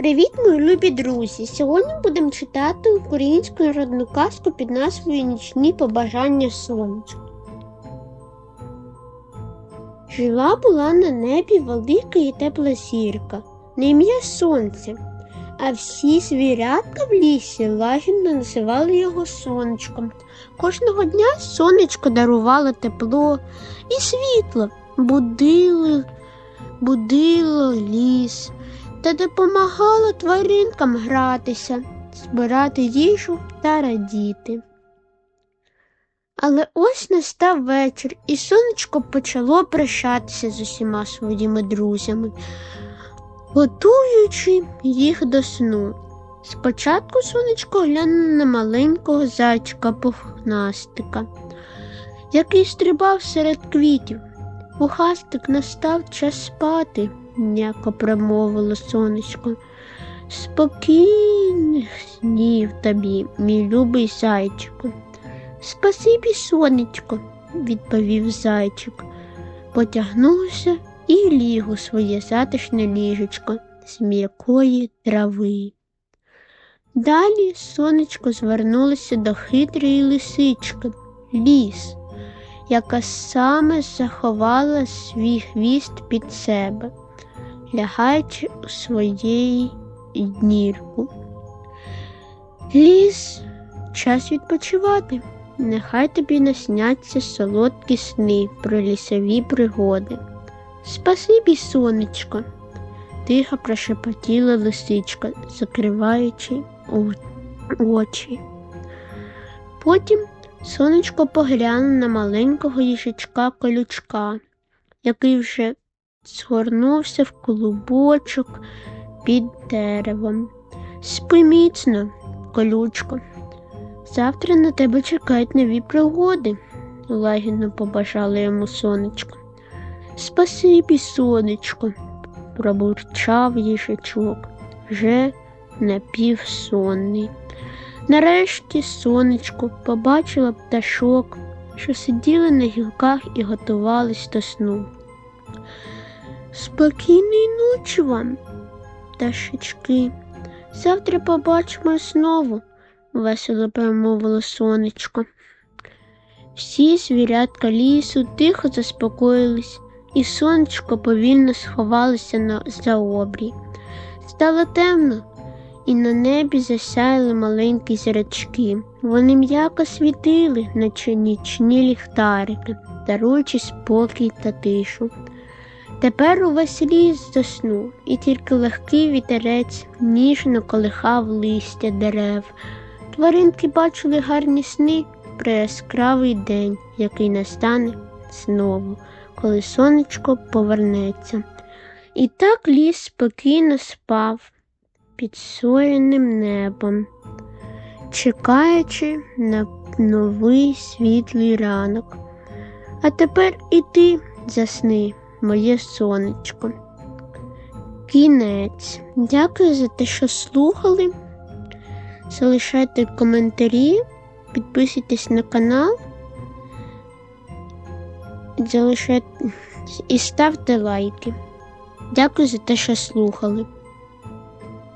Привіт, мої любі друзі! Сьогодні будемо читати українську народну казку під назвою Нічні побажання сонця. Жила була на небі велика і тепла зірка, на ім'я Сонце, а всі звірятка в лісі лагідно називали його сонечком. Кожного дня сонечко дарувало тепло і світло, будило, будило ліс та допомагало тваринкам гратися, збирати їжу та радіти. Але ось настав вечір, і сонечко почало прощатися з усіма своїми друзями, готуючи їх до сну. Спочатку сонечко глянуло на маленького зайчика пухнастика, який стрибав серед квітів. Пухастик настав час спати, м'яко промовило сонечко. Спокійних снів тобі, мій любий зайчику. Спасибі, сонечко, відповів зайчик, потягнувся і ліг у своє затишне ліжечко з м'якої трави. Далі сонечко звернулося до хитрої лисички, ліс, яка саме заховала свій хвіст під себе, лягаючи у своєї днірку. Ліс, час відпочивати. Нехай тобі насняться солодкі сни про лісові пригоди. Спасибі, сонечко, тихо прошепотіла лисичка, закриваючи очі. Потім сонечко поглянуло на маленького їжачка колючка, який вже згорнувся в клубочок під деревом. Спи міцно, колючко. Завтра на тебе чекають нові пригоди, лагідно побажала йому сонечко. Спасибі, сонечко, пробурчав їжачок, вже напівсонний. Нарешті сонечко побачила пташок, що сиділи на гілках і готувались до сну. Спокійної ночі вам, пташечки. Завтра побачимо знову, весело промовило сонечко. Всі звірятка лісу тихо заспокоїлись, і сонечко повільно сховалося на за обрій. Стало темно, і на небі засяяли маленькі зірочки. Вони м'яко світили, наче нічні ліхтарики, даруючи спокій та тишу. Тепер увесь ліс заснув, і тільки легкий вітерець ніжно колихав листя дерев. Тваринки бачили гарні сни про яскравий день, який настане знову, коли сонечко повернеться. І так ліс спокійно спав під сояним небом, чекаючи на новий світлий ранок. А тепер і ти засни моє сонечко. Кінець. Дякую за те, що слухали. Залишайте коментарі, підписуйтесь на канал, залишайте і ставте лайки. Дякую за те, що слухали.